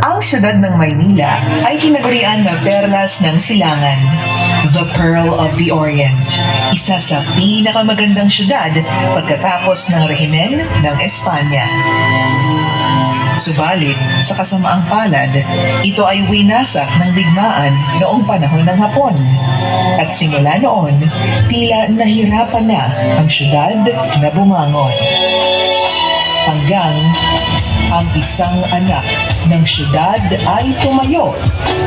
Ang syudad ng Maynila ay tinagurian na perlas ng silangan, the Pearl of the Orient, isa sa pinakamagandang syudad pagkatapos ng rehimen ng Espanya. Subalit, sa kasamaang palad, ito ay winasak ng digmaan noong panahon ng Hapon. At simula noon, tila nahirapan na ang syudad na bumangon. Hanggang ang isang anak ng syudad ay tumayo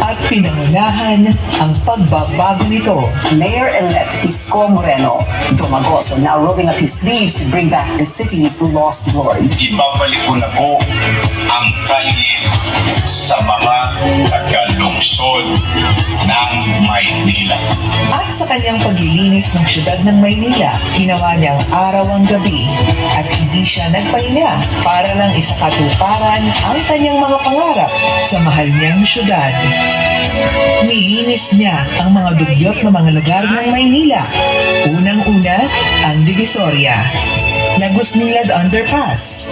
at pinangunahan ang pagbabago nito. Mayor-elect Isko Moreno Domagos are now rolling up his sleeves to bring back the city's lost glory. ibabalik ko na po ang kalye sa mga tagalungsod ng Maynila. At sa kanyang paglilinis ng syudad ng Maynila, ginawa niyang araw ang gabi at hindi siya nagpahinga para lang isakatuparan ang kanyang mga pangarap sa mahal niyang syudad. Nilinis niya ang mga dugyot na mga lugar ng Maynila. Unang-una, ang Divisoria, Lagos Nilad Underpass,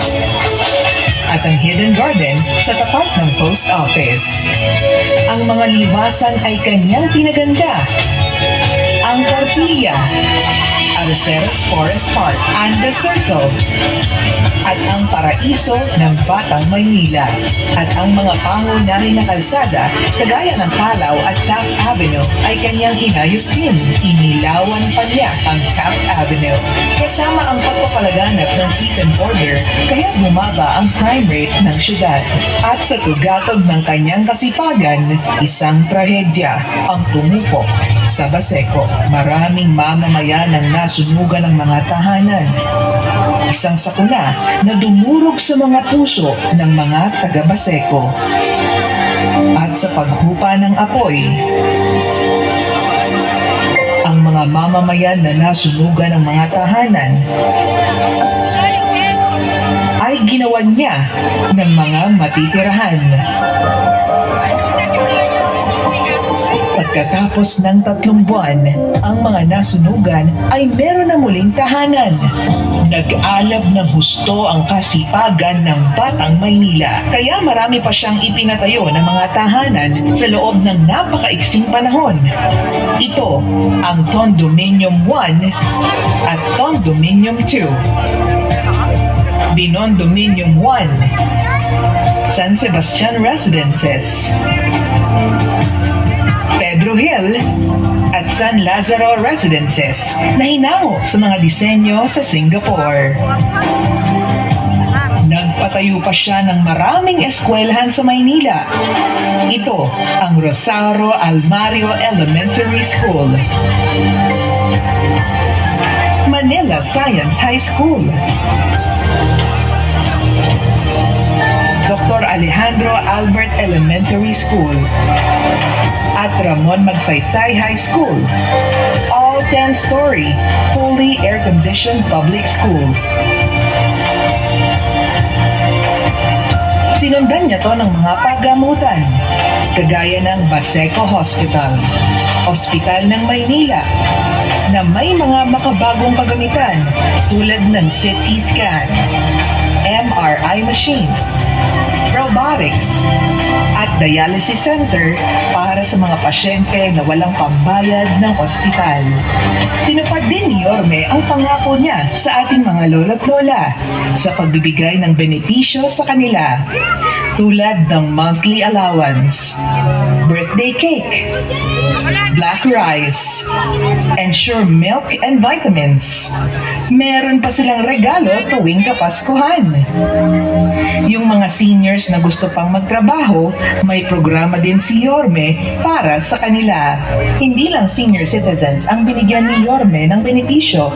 at ang Hidden Garden sa tapat ng post office. Ang mga liwasan ay kanyang pinaganda. Ang Portilla, Arceros Forest Park, and the Circle, at ang paraiso ng Batang Maynila. At ang mga pangunahin na kalsada, kagaya ng Palaw at Taft Avenue, ay kanyang inayos din. Inilawan pa niya ang Taft Avenue. Kasama ang pagpapalaganap ng peace and order, kaya bumaba ang crime rate ng syudad. At sa tugatog ng kanyang kasipagan, isang trahedya ang tumupok sa Baseco. Maraming mamamayan ang nasunugan ng mga tahanan. Isang sakuna na dumurog sa mga puso ng mga taga-Baseco. At sa paghupa ng apoy, ang mga mamamayan na nasunugan ng mga tahanan ay ginawan niya ng mga matitirahan. Pagkatapos ng tatlong buwan, ang mga nasunugan ay meron na muling tahanan. Nag-alab ng husto ang kasipagan ng Batang Maynila, kaya marami pa siyang ipinatayo ng mga tahanan sa loob ng napakaiksing panahon. Ito ang Condominium 1 at Condominium 2. Binondominium 1, San Sebastian Residences, Pedro Hill at San Lazaro Residences na hinango sa mga disenyo sa Singapore. Nagpatayo pa siya ng maraming eskwelahan sa Maynila. Ito ang Rosario Almario Elementary School. Manila Science High School. Dr. Alejandro Albert Elementary School at Ramon Magsaysay High School. All 10-story, fully air-conditioned public schools. Sinundan niya to ng mga paggamutan, kagaya ng Baseco Hospital, Hospital ng Maynila, na may mga makabagong kagamitan tulad ng CT scan, MRI machines, robotics, at dialysis center para sa mga pasyente na walang pambayad ng ospital. Tinupad din ni Yorme ang pangako niya sa ating mga lolo't lola sa pagbibigay ng benepisyo sa kanila tulad ng monthly allowance, birthday cake, black rice, ensure milk and vitamins. Meron pa silang regalo tuwing Kapaskuhan. Yung mga seniors na gusto pang magtrabaho, may programa din si Yorme para sa kanila. Hindi lang senior citizens ang binigyan ni Yorme ng benepisyo.